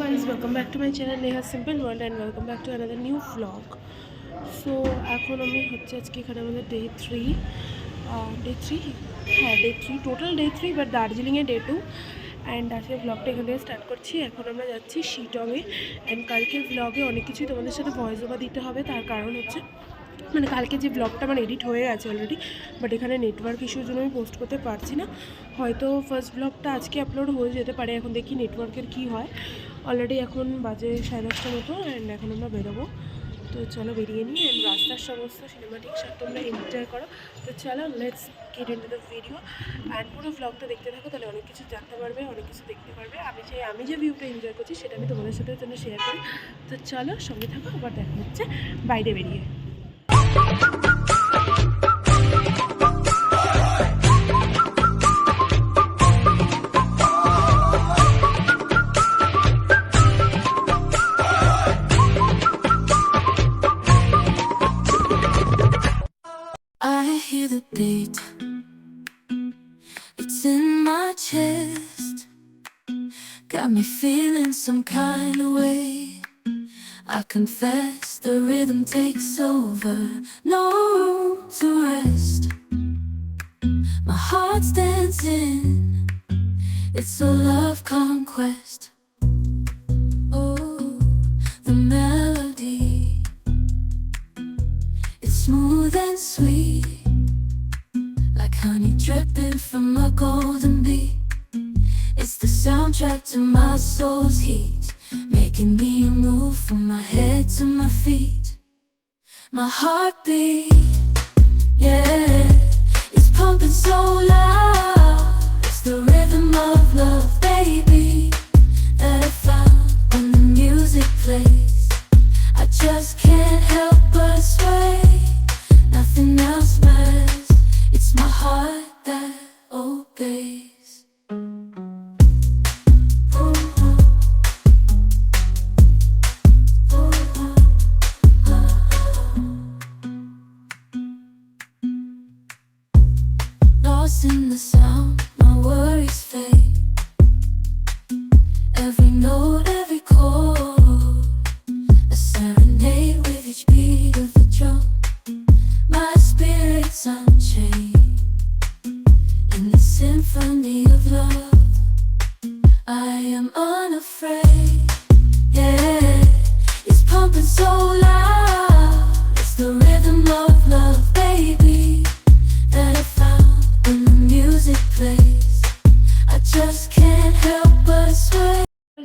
guys, welcome back to my channel Neha Simple World and welcome back to another new vlog. So এখন আমি হচ্ছে আজকে এখানে আমাদের ডে থ্রি ডে থ্রি হ্যাঁ day three total day three but দার্জিলিংয়ে day two and আজকে ব্লগটা এখান থেকে স্টার্ট করছি। এখন আমরা যাচ্ছি শিটংয়ে অ্যান্ড কালকের ব্লগে অনেক কিছুই তোমাদের সাথে ভয়েস ওভার দিতে হবে। তার কারণ হচ্ছে মানে কালকে যে ব্লগটা আমার এডিট হয়ে গেছে অলরেডি বাট এখানে নেটওয়ার্ক ইস্যুর জন্য আমি পোস্ট করতে পারছি না। হয়তো ফার্স্ট ব্লগটা আজকে আপলোড হয়ে যেতে পারে এখন দেখি নেটওয়ার্কের কী হয়। অলরেডি এখন বাজে সাড়ে দশটা মতো অ্যান্ড এখন আমরা বেরোবো। তো চলো বেরিয়ে নিই অ্যান্ড রাস্তার সমস্ত সিনেমাটিক সব তোমরা এনজয় করো। তো চলো let's get in the video and পুরো ব্লগটা দেখতে থাকো, তাহলে অনেক কিছু জানতে পারবে, অনেক কিছু দেখতে পারবে। আমি যে আমি যে ভিউটা এনজয় করছি, সেটা আমি তোমাদের সাথে জন্য শেয়ার করি। তো চলো সঙ্গে থাকো, আবার দেখা হচ্ছে বাইরে বেরিয়ে। Me feeling some kind of way. I confess the rhythm takes over. No room to rest. My heart's dancing. It's a love conquest. Oh, the melody. It's smooth and sweet, soundtrack to my soul's heat, making me move from my head to my feet. My heartbeat, yeah, in the sound,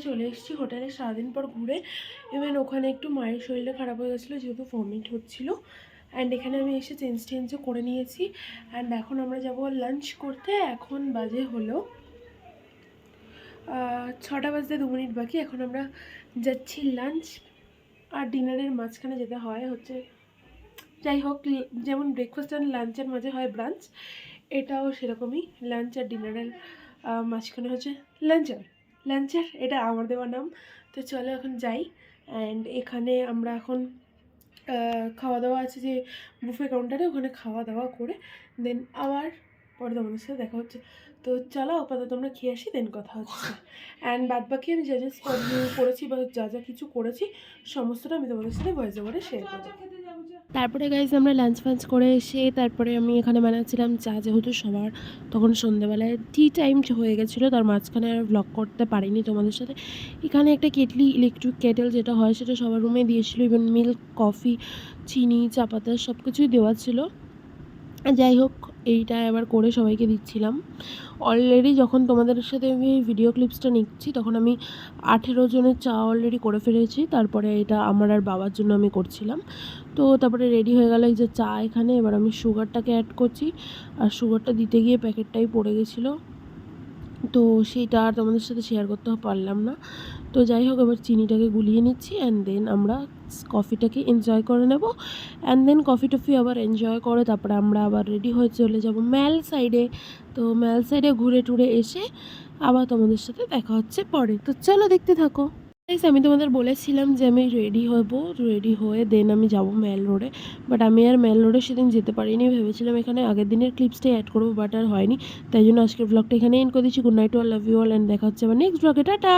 চলে এসেছি হোটেলে সারাদিন পর ঘুরে। Even ওখানে একটু মায়ের শরীরটা খারাপ হয়ে গেছিল, যেহেতু ভমিট হচ্ছিল। অ্যান্ড এখানে আমি এসে চেঞ্জ টেঞ্জও করে নিয়েছি। অ্যান্ড এখন আমরা যাব লাঞ্চ করতে। এখন বাজে হলো ছটা বাজতে দু মিনিট বাকি। এখন আমরা যাচ্ছি লাঞ্চ আর ডিনারের মাঝখানে যেতে হয়। হচ্ছে, যাই হোক, যেমন ব্রেকফাস্ট অ্যান্ড লাঞ্চের মাঝে হয় ব্রাঞ্চ এটাও সেরকমই। লাঞ্চ আর ডিনারের মাঝখানে হচ্ছে লাঞ্চার লাঞ্চার এটা আমার দেওয়া নাম। তো চলো এখন যাই। অ্যান্ড এখানে আমরা এখন খাওয়া দাওয়া আছে যে বুফে কাউন্টারে ওখানে খাওয়া দাওয়া করে দেন আবার পরে তোমাদের সাথে দেখা হচ্ছে। তো চলো আপাতত আমরা খেয়ে আসি দেন কথা হচ্ছে। অ্যান্ড বাদ বাকি আমি যা যা spot করেছি বা যা যা কিছু করেছি, সমস্তটা আমি তোমাদের সাথে ভয়েস ওভারে শেয়ার করব। তারপরে গাইজ আমরা লাঞ্চ ফাঞ্চ করে এসে তারপরে আমি এখানে বানাচ্ছিলাম চা যেহেতু সবার, তখন সন্ধ্যেবেলায় টি টাইম হয়ে গেছিল, তার মাঝখানে আর ব্লগ করতে পারিনি তোমাদের সাথে। এখানে একটা কেটলি ইলেকট্রিক কেটেল যেটা হয়, সেটা সবার রুমে দিয়েছিলো ইভেন মিল্ক কফি চিনি, চা পাতা সব কিছুই দেওয়া ছিল। যাই হোক, এইটা এবার করে সবাইকে দিচ্ছিলাম। অলরেডি যখন তোমাদের সাথে আমি ভিডিও ক্লিপসটা নিচ্ছি, তখন আমি আঠেরো জনের চা অলরেডি করে ফেলেছি। তারপরে এটা আমার আর বাবার জন্য আমি করছিলাম। তো তারপরে রেডি হয়ে গেল এই যে চা এখানে। এবার আমি সুগারটাকে অ্যাড করছি। আর সুগারটা দিতে গিয়ে প্যাকেটটাই পড়ে গেছিল। তো সেটা আর তোমাদের সাথে শেয়ার করতে পারলাম না। তো যাই হোক, এবার চিনিটাকে গুলিয়ে নিচ্ছি অ্যান্ড দেন আমরা কফিটাকে এনজয় করে নেব। অ্যান্ড দেন কফি টফি আবার এনজয় করে, তারপরে আমরা আবার রেডি হয়ে চলে যাব ম্যাল সাইডে তো ম্যাল সাইডে ঘুরে টুরে এসে আবার তোমাদের সাথে দেখা হচ্ছে পরে। তো চলো দেখতে থাকো। Guys, আমি তোমাদের বলেছিলাম যে আমি রেডি হব রেডি হয়ে দেন আমি যাব মেল রোডে বাট আমি আর মেল রোডে সেদিন যেতে পারিনি ভেবেছিলাম এখানে আগের দিনের ক্লিপসটাই অ্যাড করব বাট আর হয়নি। তাই জন্য আজকের ব্লগটা এখানে এন্ড করে দিচ্ছি। Good night all love you all and দেখা হচ্ছে আবার নেক্সট ব্লগে টাটা